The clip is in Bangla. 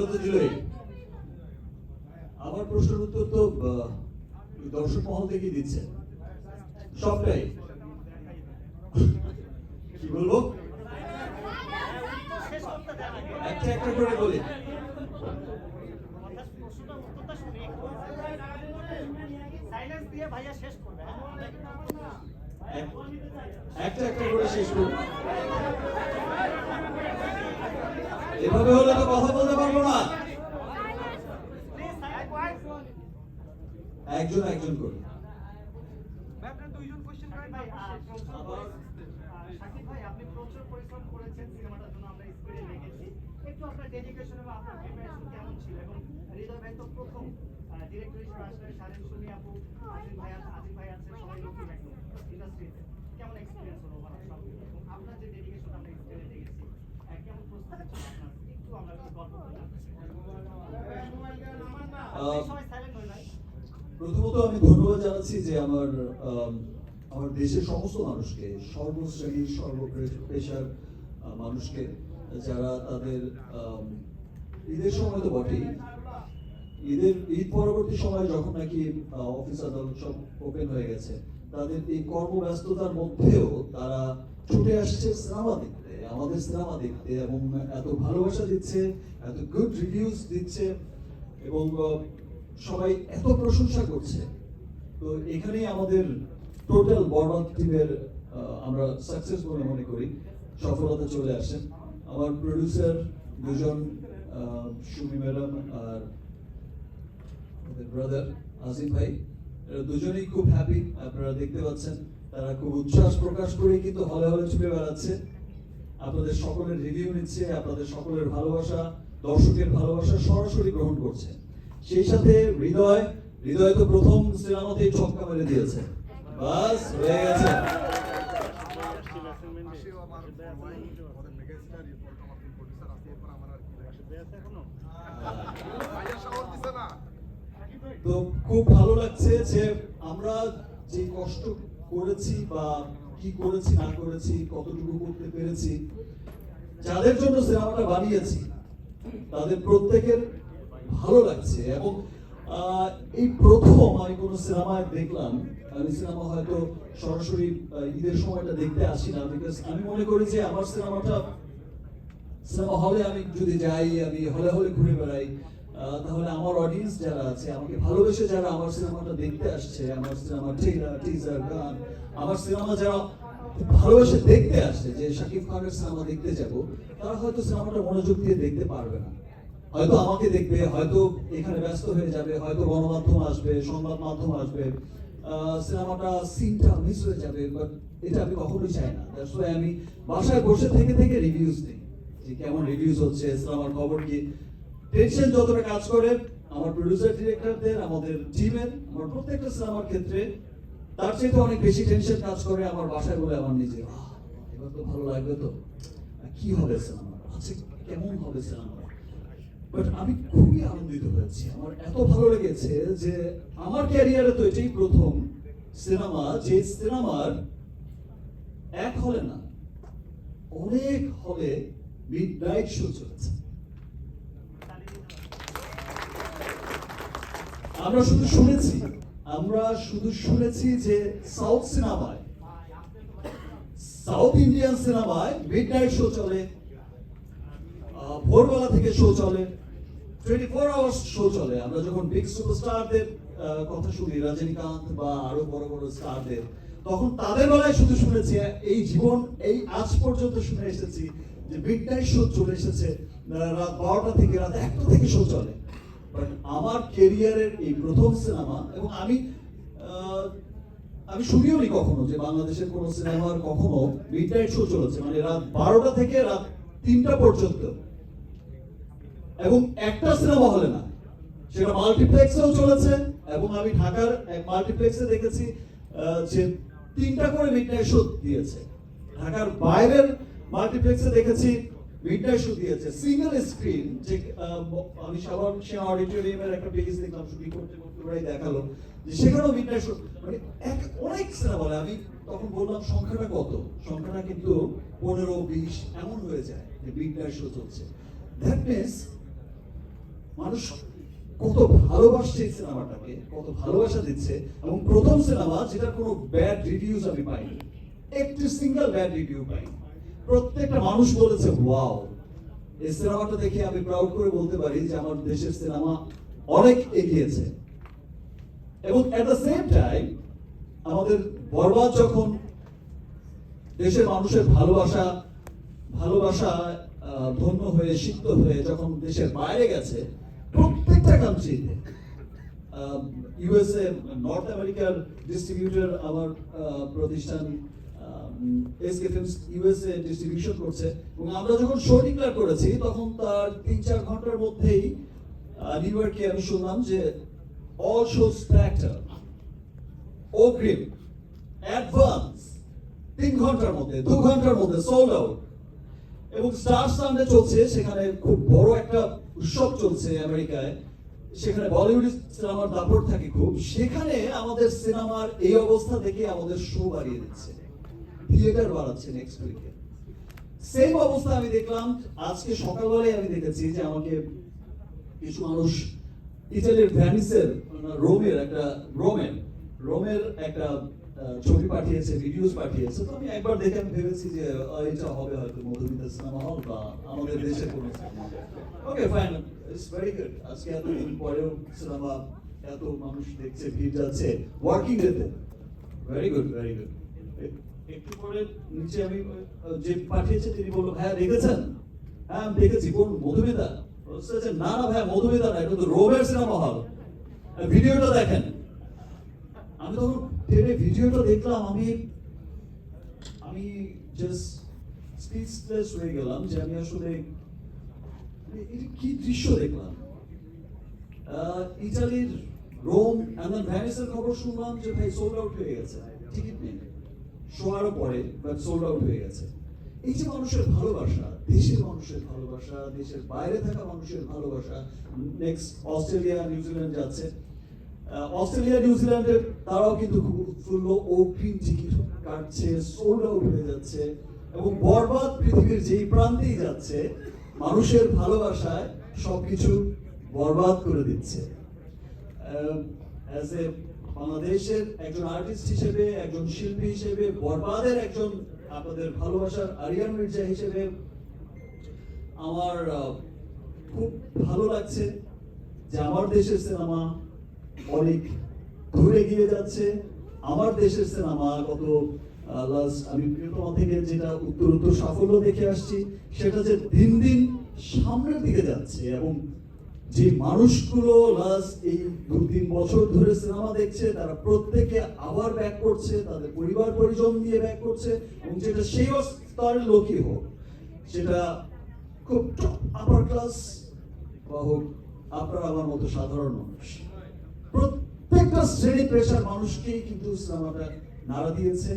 বলে তো আমার প্রশ্নের উত্তর তো দর্শক মহল থেকেই দিচ্ছে। সবটাই। কি বলব? একটা একটা করে বলি। করবে একটা একটা করে শেষ করুন এভাবে হলে তো কথা বলতে পারব না। একজন একজন করে। কেমন এক্সপিরিয়েন্স হলো আপনার যে ডেডিকেশন আমরা স্ক্রিনে দেখেছি কেমন প্রস্তুতি প্রথমত আমি ধন্যবাদ জানাচ্ছি যে আমার আম, আমার দেশের সমস্ত মানুষকে সর্বশ্রেণীর সর্বপেশার মানুষকে যারা তাদের ঈদের সময় তো বটেই। ঈদের ঈদ পরবর্তী সময় যখন নাকি অফিস আদালত সব ওপেন হয়ে গেছে তাদের এই কর্মব্যস্ততার মধ্যেও তারা ছুটে আসছে সিনেমা দেখতে। আমাদের সিনেমা দেখতে এবং এত ভালোবাসা দিচ্ছে, এত গুড রিভিউজ দিচ্ছে এবং সবাই এত প্রশংসা করছে। তো এখানেই আমাদের টোটাল বরবাদ টিমের আমরা সাকসেস বলে মনে করি। সফলতা চলে আসে। আমার প্রডিউসার দুজন সুমি ম্যাডাম আর ব্রাদার আসিফ ভাই দুজনেই খুব হ্যাপি আপনারা দেখতে পাচ্ছেন। তারা খুব উচ্ছ্বাস প্রকাশ করে কিন্তু হলে হলে ছুটে বেড়াচ্ছে। আপনাদের সকলের রিভিউ নিচ্ছে, আপনাদের সকলের ভালোবাসা, দর্শকের ভালোবাসা সরাসরি গ্রহণ করছে। সেই সাথে হৃদয় হৃদয় তো প্রথম সিনেমাতেই ছক্কা মেরে দিয়েছে। বাস, হয়ে গেছে। তো খুব ভালো লাগছে যে আমরা যে কষ্ট করেছি বা কি করেছি, না করেছি, কতটুকু করতে পেরেছি, যাদের জন্য সিনেমাটা বানিয়েছি, তাদের প্রত্যেকের ভালো লাগছে। এবং এই প্রথম আমি কোনো সিনেমায় দেখলাম, আমি সিনেমা হয়তো সরাসরি ঈদের সময়টা দেখতে আসি না বিকজ আমি মনে করি যে আমার সিনেমাটা, সিনেমা হলে আমি যদি যাই, আমি হলে হলে ঘুরে বেড়াই। তাহলে আমার অডিয়েন্স যারা আছে, আমাকে ভালোবেসে যারা আমার সিনেমাটা দেখতে আসছে, আমার সিনেমা ট্রেলার টিজার গান, আমার সিনেমা যারা ভালোবেসে দেখতে আসছে, যে শাকিব খানের সিনেমা দেখতে যাব, তারা হয়তো সিনেমাটা মনোযোগ দিয়ে দেখতে পারবে না। হয়তো আমাকে দেখবে, হয়তো এখানে ব্যস্ত হয়ে যাবে, হয়তো গণমাধ্যম আসবে, সংবাদ মাধ্যম আসবে সিনেমাটা সিনটা মিস হয়ে যাবে বাট এটা আমি কখনোই চাই না। দ্যাটস আমি বাসায় বসে থেকে থেকে রিভিউজ দিই যে কেমন রিভিউজ হচ্ছে, সিনেমার খবর কি? টেনশন যতটা কাজ করে আমার প্রডিউসার ডিরেক্টরদের আমাদের টিমের আমার প্রত্যেকটা সিনেমার ক্ষেত্রে তার চেয়ে তো অনেক বেশি টেনশন কাজ করে আমার বাসায় বলে আমার নিজে আহ, এবার তো ভালো লাগবে তো। কি হবে সিনেমা আচ্ছা কেমন হবে সিনেমা বাট আমি খুবই আনন্দিত হয়েছি। আমার এত ভালো লেগেছে যে আমার ক্যারিয়ারে তো এটাই প্রথম সিনেমা যে সিনেমার এক হলে না অনেক হলে মিড নাইট শো চলেছে। আমরা শুধু শুনেছি, আমরা শুধু শুনেছি যে সাউথ সিনেমায় সাউথ ইন্ডিয়ান সিনেমায় মিড নাইট শো চলে ভোরবেলা থেকে শো চলে টোয়েন্টি ফোর আওয়ার্স শো চলে। আমরা যখন বিগ সুপারস্টারদের কথা শুনি, রজনীকান্ত বা আরও বড় বড় স্টারদের তখন তাদের বেলায় শুধু শুনেছি, এই জীবন, এই আজ পর্যন্ত শুনে এসেছি যে মিড নাইট শো চলে এসেছে রাত বারোটা থেকে, রাত একটা থেকে শো চলে। আমার কেরিয়ারের এই প্রথম সিনেমা এবং আমি আমি শুনিও নি কখনো যে বাংলাদেশের কোন সিনেমার কখনো মিড নাইট শো চলেছে মানে রাত বারোটা থেকে রাত তিনটা পর্যন্ত। এবং একটা সিনেমা হলে না, সেটা মাল্টিপ্লেক্সেও চলেছে, এবং আমি ঢাকার এক মাল্টিপ্লেক্সে দেখেছি যে তিনটা করে মিডনাইট শো দিয়েছে। ঢাকার বাইরের মাল্টিপ্লেক্সে দেখেছি মিডনাইট শো দিয়েছে সিঙ্গেল স্ক্রিন যে আমি সবার সে অডিটোরিয়ামের একটা পেজ দেখলাম শুটিং করতে করতে ওরাই দেখাল। যে সেখানেও মিডনাইট শো মানে এক, অনেক সিনেমা আমি তখন বললাম, সংখ্যাটা কত? সংখ্যাটা কিন্তু পনেরো, বিশ, এমন হয়ে যায় যে মিডনাইট শো চলছে। দ্যাট মিনস মানুষ কত ভালোবাসছে এই সিনেমাটাকে কত ভালোবাসা দিচ্ছে, এবং প্রথম সিনেমা যেটার কোনো ব্যাড রিভিউজ আমি পাইনি। একটি সিঙ্গেল ব্যাড রিভিউ পাইনি। প্রত্যেকটা মানুষ বলেছে ওয়াও এই সিনেমাটা দেখে আমি প্রাউড করে বলতে পারি যে আমার দেশের সিনেমা অনেক এগিয়েছে। এবং এট দ্য সেম টাইম আমাদের বরবাদ যখন দেশের মানুষের ভালোবাসা ভালোবাসা ধন্য হয়ে, সিক্ত হয়ে যখন দেশের বাইরে গেছে, প্রত্যেকটা কান্ট্রিতে ইউএসএ নর্থ আমেরিকার ডিস্ট্রিবিউটর আমার প্রতিষ্ঠান এসকে ফিল্মস ইউএসএ ডিস্ট্রিবিউশন করছে, এবং আমরা যখন শো ডিক্লেয়ার করেছি, তখন তার তিন চার ঘণ্টার মধ্যেই আমি শুনলাম যে অল অগ্রিম অ্যাডভান্স তিন ঘণ্টার মধ্যে, দু ঘণ্টার মধ্যে সোল্ড আউট এবং স্টার সানডে চলছে, সেখানে খুব বড় একটা উৎসব চলছে আমেরিকায়। সেখানে বলিউড সিনেমার দাপট থাকে খুব। সেখানে আমাদের সিনেমার এই অবস্থা দেখে আমাদের শো বাড়িয়ে দিচ্ছে। থিয়েটার বাড়াচ্ছে নেক্সট উইকে সেম অবস্থা আমি দেখলাম, আজকে সকালবেলায় আমি দেখেছি যে আমাকে কিছু মানুষ ইতালির ভ্যানিসের রোমের একটা রোমের রোমের একটা ছবি পাঠিয়েছে ভিডিওস পাঠিয়েছে। তো আমি একবার দেখে আমি ভেবেছি যে এটা হবে হয়তো মধুমিতা সিনেমা হল বা আমাদের দেশের কোনো okay fine it's very good আজকে এতদিন পরেও সিনেমা, এত মানুষ দেখছে, ভিড় যাচ্ছে ওয়ার্কিং ডেতে ভেরি গুড ভেরি গুড একটু পরে নিচে আমি যে পাঠিয়েছে তিনি বলল, ভাইয়া দেখেছেন? হ্যাঁ আমি দেখেছি, কোন মধুমিতা? না না, ভাইয়া, মধুমিতা না, এটা তো রোমের সিনেমা হল। ভিডিওটা দেখেন। আমি তখন টেনে ভিডিওটা দেখলাম, আমি আমি জাস্ট স্পিচলেস হয়ে গেলাম যে আমি আসলে মানে কি দৃশ্য দেখলাম? ইটালির রোম এন্ড ভ্যানিসের খবর শুনলাম যে ভাই সোল্ড আউট হয়ে গেছে, টিকিট নেই। শোয়ারও পরে বাট সোল্ড আউট হয়ে গেছে। এই যে মানুষের ভালোবাসা, দেশের মানুষের ভালোবাসা, দেশের বাইরে থাকা মানুষের ভালোবাসা নেক্সট অস্ট্রেলিয়া নিউজিল্যান্ড যাচ্ছে। অস্ট্রেলিয়া নিউজিল্যান্ডের তারাও কিন্তু খুব উৎফুল্ল। টিকিট কাটছে সোল্ড আউট হয়ে যাচ্ছে এবং বরবাদ পৃথিবীর যেই প্রান্তেই যাচ্ছে, মানুষের ভালোবাসায় সবকিছু বরবাদ করে দিচ্ছে। অ্যাজ এ বাংলাদেশের একজন আর্টিস্ট হিসেবে, একজন শিল্পী হিসেবে, বরবাদের একজন আপনাদের ভালোবাসার আরিয়ান মির্জা হিসেবে আমার খুব ভালো লাগছে যে আমার দেশের সিনেমা অনেক ঘুরে গিয়ে যাচ্ছে। আমার দেশের সিনেমা গত last আমি প্রিয়তমা থেকে যেটা উত্তর উত্তর সাফল্য দেখে আসছি, সেটা যে দিন দিন সামনের দিকে যাচ্ছে এবং যে মানুষগুলো লাস্ট এই দু তিন বছর ধরে সিনেমা দেখছে, তারা প্রত্যেকে আবার ব্যাক করছে, তাদের পরিবার পরিজন দিয়ে ব্যাক করছে, এবং যেটা সেই স্তরের লোকই হোক, সেটা খুব আপার ক্লাস বা হোক আপনার আমার মতো সাধারণ মানুষ। প্রত্যেকটা শ্রেণি পেশার মানুষকেই কিন্তু সিনেমাটা নাড়া দিয়েছে।